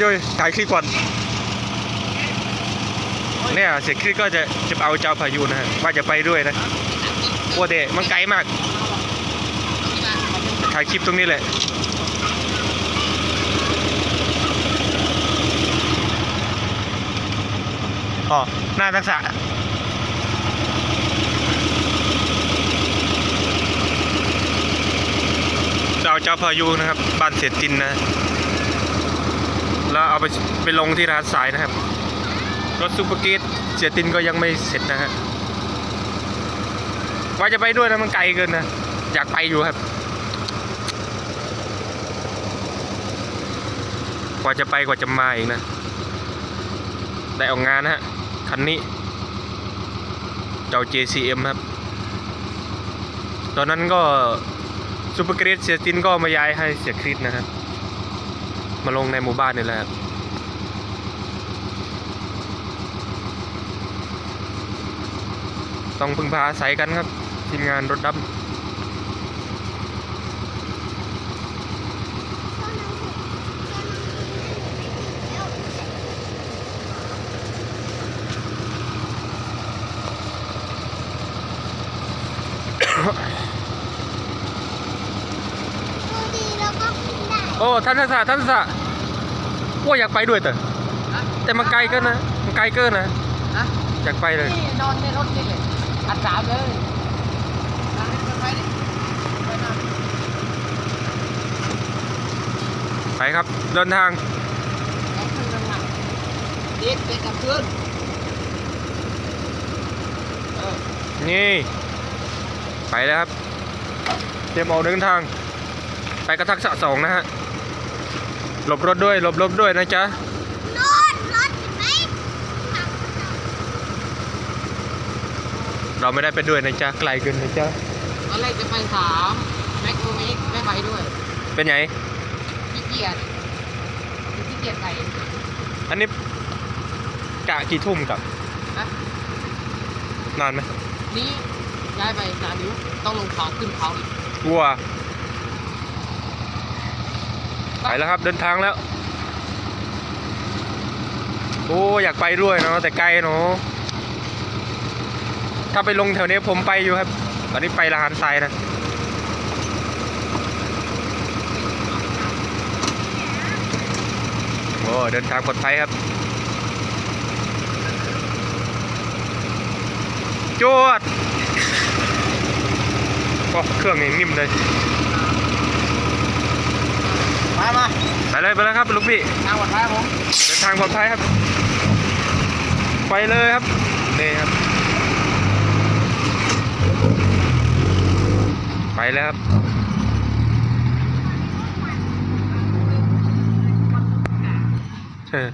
โยยถ่ายคลิปก่อนเนี่ยเสร็จคลิปก็จะจะเอาเจ้าพายุนะฮะว่าจะไปด้วยนะโอ้เดมันไกลมากถ่ายคลิปตรงนี้แหละอ๋อหน้าทักษะจะเอาเจ้าพายุนะครับบ้านเศรษฐินนะ แล้วเอาไปไปลงที่ร้านสายนะครับ รถซูเปอร์เกตเสียตินก็ยังไม่เสร็จนะฮะว่าจะไปด้วยนะมันไกลเกินนะ อยากไปอยู่ครับกว่าจะไปกว่าจะมาอีกนะ ได้ออกงานนะฮะ คันนี้เจ้า JCM ครับ ตอนนั้นก็ซูเปอร์กรีดเสียตินก็มาย้ายให้เสียคริสนะครับ มาลงในหมู่บ้านนี่แหละครับต้องพึ่งพาอาศัยกันครับทีมงานรถดำ โอ้ท่านทักษะท่านทักษะว่าอยากไปด้วยแต่แต่มันไกลเกินนะมันไกลเกินนะฮะอยากไปเลยนี่นอนในรถนี่เลยอัดสามเลยไปดิไปดิไปนอนไปครับเดินทางแข่งขึ้นกันหนักเด็ดเด็ดกับเพื่อนเออนี่ ไปแล้วครับ เตรียมออกเดินทาง ไปกระทักษะสองนะฮะหลบรถด้วยหลบรถด้วยนะจ๊ะรถรถเห็นไหมเราไม่ได้ไปด้วยนะจ๊ะไกลเกินนะจ๊ะตอนแรกจะไปสามแม็กโครมิกไม่ไปด้วย เป็นไงขี้เกียจขี้เกียจไปอันนี้กะกี่ทุ่มกับนะนานไหมนี่ย้ายไปนานอยู่ต้องลงเขาขึ้นเขาอีกวัว ไปแล้วครับเดินทางแล้ว โอ้อยากไปด้วยเนาะแต่ไกลเนาะถ้าไปลงแถวนี้ผมไปอยู่ครับ ตอนนี้ไปละหานทรายนะโอ้เดินทางปลอดภัยครับจวดโอ้เครื่องนี่นิ่มเลย มามาไปเลยไปเลยครับลูกพี่ทางหมดท้ายผมเดินทางปลอดภัยครับ ไปเลยครับนี่ครับ ไปแล้วครับเออ